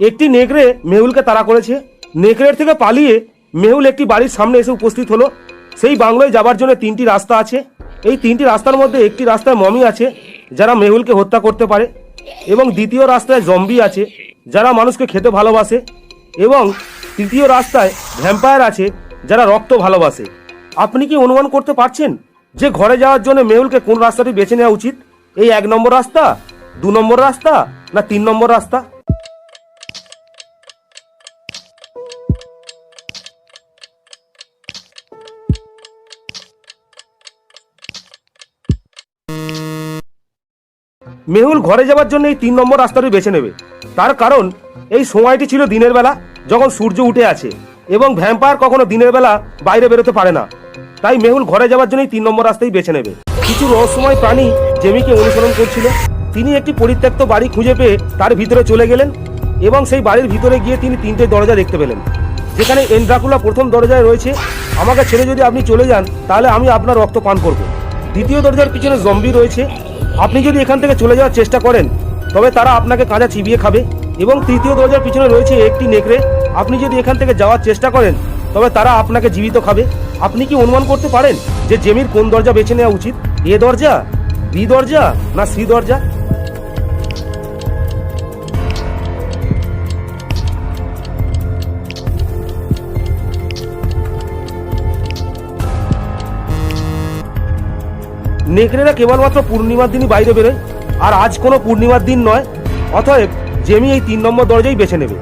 একটি নেকড়ে মেহুলকে তাড়া করেছে। নেকড়ের থেকে পালিয়ে মেহুল একটি বাড়ির সামনে এসে উপস্থিত হলো। সেই বাংলোয় যাবার জন্য তিনটি রাস্তা আছে। এই তিনটি রাস্তার মধ্যে একটি রাস্তায় মমি আছে, যারা মেহুলকে হত্যা করতে পারে। এবং দ্বিতীয় রাস্তায় জম্বি আছে, যারা মানুষকে খেতে ভালোবাসে। এবং তৃতীয় রাস্তায় ভ্যাম্পায়ার আছে, যারা রক্ত ভালোবাসে। আপনি কি অনুমান করতে পারছেন যে ঘরে যাওয়ার জন্য মেহুলকে কোন রাস্তাটি বেছে নেওয়া উচিত? এই এক নম্বর রাস্তা, দু নম্বর রাস্তা, না তিন নম্বর রাস্তা? মেহুল ঘরে যাবার জন্য এই তিন নম্বর রাস্তাটি বেছে নেবে। তার কারণ, এই সময়টি ছিল দিনের বেলা, যখন সূর্য উঠে আছে, এবং ভ্যাম্পায়ার কখনো দিনের বেলা বাইরে বেরোতে পারে না। তাই মেহুল ঘরে যাওয়ার জন্য এই তিন নম্বর রাস্তাই বেছে নেবে। কিছু রহস্যময় প্রাণী জেমিকে অনুসরণ করছিল। তিনি একটি পরিত্যক্ত বাড়ি খুঁজে পেয়ে তার ভিতরে চলে গেলেন, এবং সেই বাড়ির ভিতরে গিয়ে তিনি তিনটে দরজা দেখতে পেলেন। যেখানে এন্ড্রাকুলা প্রথম দরজায় রয়েছে, আমাকে ছেড়ে যদি আপনি চলে যান, তাহলে আমি আপনার রক্ত পান করব। দ্বিতীয় দরজার পিছনে জম্বি রয়েছে আপনি যদি এখান থেকে চলে যাওয়ার চেষ্টা করেন, তবে তারা আপনাকে কাঁচা চিবিয়ে খাবে। এবং তৃতীয় দরজার পিছনে রয়েছে একটি নেকড়ে। আপনি যদি এখান থেকে যাওয়ার চেষ্টা করেন, তবে তারা আপনাকে জীবিত খাবে। আপনি কি অনুমান করতে পারেন যে জেমির কোন দরজা বেছে নেওয়া উচিত? এ দরজা? বি দরজা? না সি দরজা? নেকড়েরা কেবলমাত্র পূর্ণিমার দিনই বাইরে বেরোয়, আর আজ কোনো পূর্ণিমার দিন নয়, অতএব জেমি এই তিন নম্বর দরজাই বেছে নেবে।